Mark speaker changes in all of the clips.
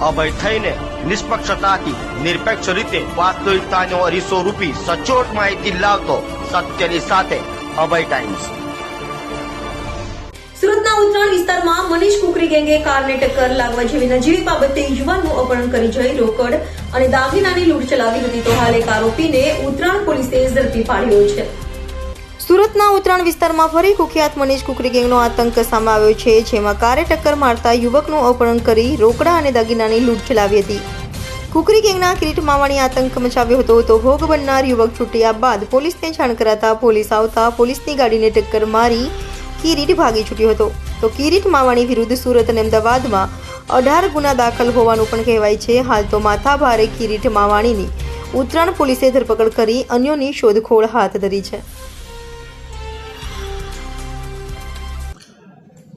Speaker 1: અભય થઈને નિષ્પક્ષતાથી નિરપેક્ષ રીતે વાસ્તવિકતાનો અરીસો રૂપી સચોટ માહિતી લાવતો સત્યની સાથે અભય ટાઈમ્સ.
Speaker 2: સુરતના ઉત્તરાયણ વિસ્તારમાં મનીષ કુકરી ગેંગે કારને ટક્કર લાગવા જેવી નજીવી બાબતે યુવાનનું અપહરણ કરી જઈ રોકડ અને દાગીનાની લૂંટ ચલાવી હતી તો હાલ એક આરોપીને ઉત્તરાયણ પોલીસે ઝડપી પાડ્યો છે. સુરતના ઉત્તરાયણ વિસ્તારમાં ફરી કુખ્યાત મનીષ કુકરી ગેંગનો આતંક સામે આવ્યો છે, જેમાં કારે ટક્કર મારતા યુવકનું અપહરણ કરી રોકડા અને દાગીનાની લૂંટ ચલાવી હતી. કુકરી ગેંગના કિરીટ માવાણી આતંક મચાવ્યો હતો, તો ભોગ બનનાર યુવક છૂટ્યા બાદ પોલીસને જાણ કરાતા પોલીસ આવતા પોલીસની ગાડીને ટક્કર મારી કિરીટ ભાગી છૂટ્યો હતો. તો કિરીટ માવાણી વિરુદ્ધ સુરત અને અમદાવાદમાં અઢાર ગુના દાખલ હોવાનું પણ કહેવાય છે. હાલ તો માથાભારે કિરીટ માવાણીની ઉત્તરાયણ પોલીસે ધરપકડ કરી અન્યોની શોધખોળ હાથ ધરી છે.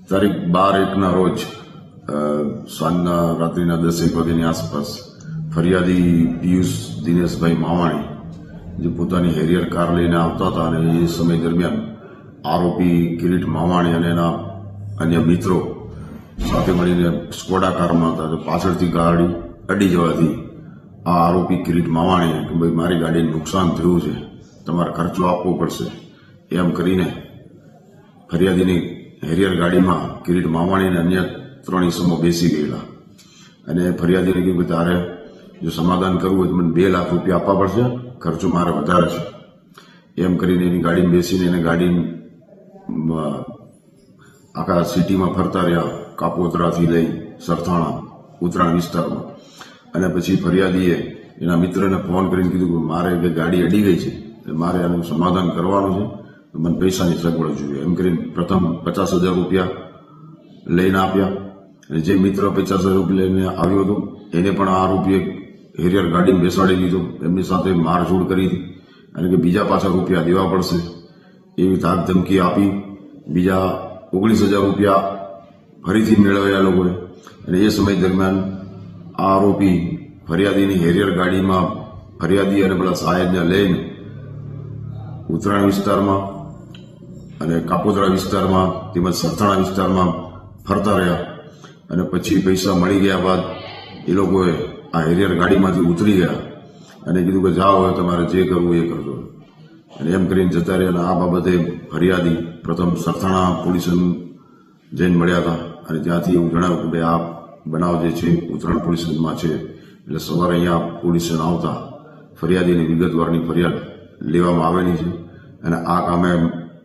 Speaker 3: તારીખ બાર એકના રોજ સાંજના રાત્રિના દસેક વાગ્યાની આસપાસ ફરિયાદી પિયુષ દિનેશભાઈ માવાણી, જે પોતાની હેરિયર કાર લઈને આવતા હતા અને એ સમય દરમિયાન આરોપી કિરીટ માવાણી અને એના અન્ય મિત્રો સાથે મળીને સ્કોડા કારમાં હતા પાછળથી ગાડી અડી જવાથી આ આરોપી કિરીટ માવાણીએ કે ભાઈ મારી ગાડીને નુકસાન થયું છે, તમારે ખર્ચો આપવો પડશે, એમ કરીને ફરિયાદીની હેરિયર ગાડીમાં કિરીટ માવાણી અને અન્ય ત્રણ ઇસમો બેસી ગયેલા. અને ફરિયાદીને કીધું કે તારે જો સમાધાન કરવું હોય તો મને બે લાખ રૂપિયા આપવા પડશે, ખર્ચો મારે વધારે છે. એમ કરીને એની ગાડીમાં બેસીને એને ગાડી આખા સિટીમાં ફરતા રહ્યા, કાપોતરાથી લઈ સરથાણા, ઉત્તરાયણ વિસ્તારમાં. અને પછી ફરિયાદીએ એના મિત્રને ફોન કરીને કીધું કે મારે ગાડી અડી ગઈ છે મારે આનું સમાધાન કરવાનું છે. મને પૈસાની સગવડ જોઈએ. એમ કરીને પ્રથમ પચાસ હજાર રૂપિયા લઈને આપ્યા. અને જે મિત્ર પચાસ હજાર રૂપિયા લઈને આવ્યો હતો, એને પણ આ રૂપિયે હેરિયર ગાડીમાં બેસાડી દીધો. એમની સાથે મારઝૂડ કરી હતી. અને કે બીજા પાછા રૂપિયા દેવા પડશે એવી ધાક ધમકી આપી. બીજા ઓગણીસ હજાર રૂપિયા ફરીથી મેળવ્યા લોકોએ. અને એ સમય દરમિયાન આરોપી ફરિયાદીની હેરિયર ગાડીમાં ફરિયાદી અને પેલા સાહેબને લઈને ઉત્તરાયણ વિસ્તારમાં અને કાપોદરા વિસ્તારમાં તેમજ સરથાણા વિસ્તારમાં ફરતા રહ્યા. અને પછી પૈસા મળી ગયા બાદ એ લોકોએ આ હેરિયર ગાડીમાંથી ઉતરી ગયા. અને કીધું કે જાઓ, હવે તમારે જે કરવું એ કરજો. અને એમ કરીને જતા રહ્યા અને આ બાબતે ફરિયાદી પ્રથમ સરથાણા પોલીસ જઈને મળ્યા હતા. અને ત્યાંથી એવું જણાવ્યું કે, ભાઈ, આ બનાવ જે છે, ઉત્તરાયણ પોલીસ છે. એટલે સવારે અહીંયા પોલીસ આવતા ફરિયાદીની વિગતવારની ફરિયાદ લેવામાં આવેલી છે. અને આ કામે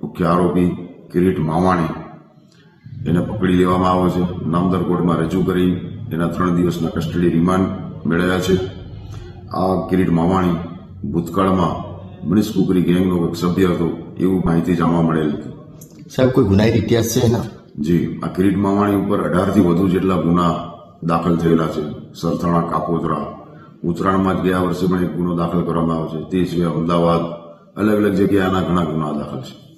Speaker 3: મુખ્ય આરોપી કિરીટ માવાણી. એને પકડી લેવામાં આવ્યો છે. નામદાર કોર્ટમાં રજૂ કરી એના ત્રણ દિવસના કસ્ટડી રિમાન્ડ મેળવ્યા છે. આ કિરીટ માવાણી ભૂતકાળમાં મનીષ કુકરી ગેંગનો એક સભ્ય હતો એવું માહિતી જાણવા મળેલ હતી.
Speaker 4: સાહેબ કોઈ ગુનાહિત ઇતિહાસ છે એના?
Speaker 3: જી આ કિરીટ માવાણી ઉપર અઢારથી વધુ જેટલા ગુના દાખલ થયેલા છે. સરથાણા કાપોદરા ઉત્તરાયણમાં જ ગયા વર્ષે પણ એક ગુનો દાખલ કરવામાં આવ્યો છે. તે સિવાય અમદાવાદ. અલગ અલગ જગ્યાએ આના ઘણા ગુના દાખલ છે.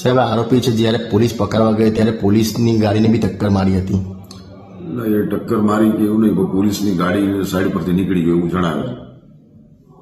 Speaker 4: સાહેબ આરોપી છે જ્યારે પોલીસ પકડવા ગઈ ત્યારે પોલીસની ગાડીને બી ટક્કર મારી હતી.
Speaker 3: ના, એ ટક્કર મારી કે એવું નહીં, પણ પોલીસની ગાડી સાઈડ પરથી નીકળી ગયું એવું જણાવે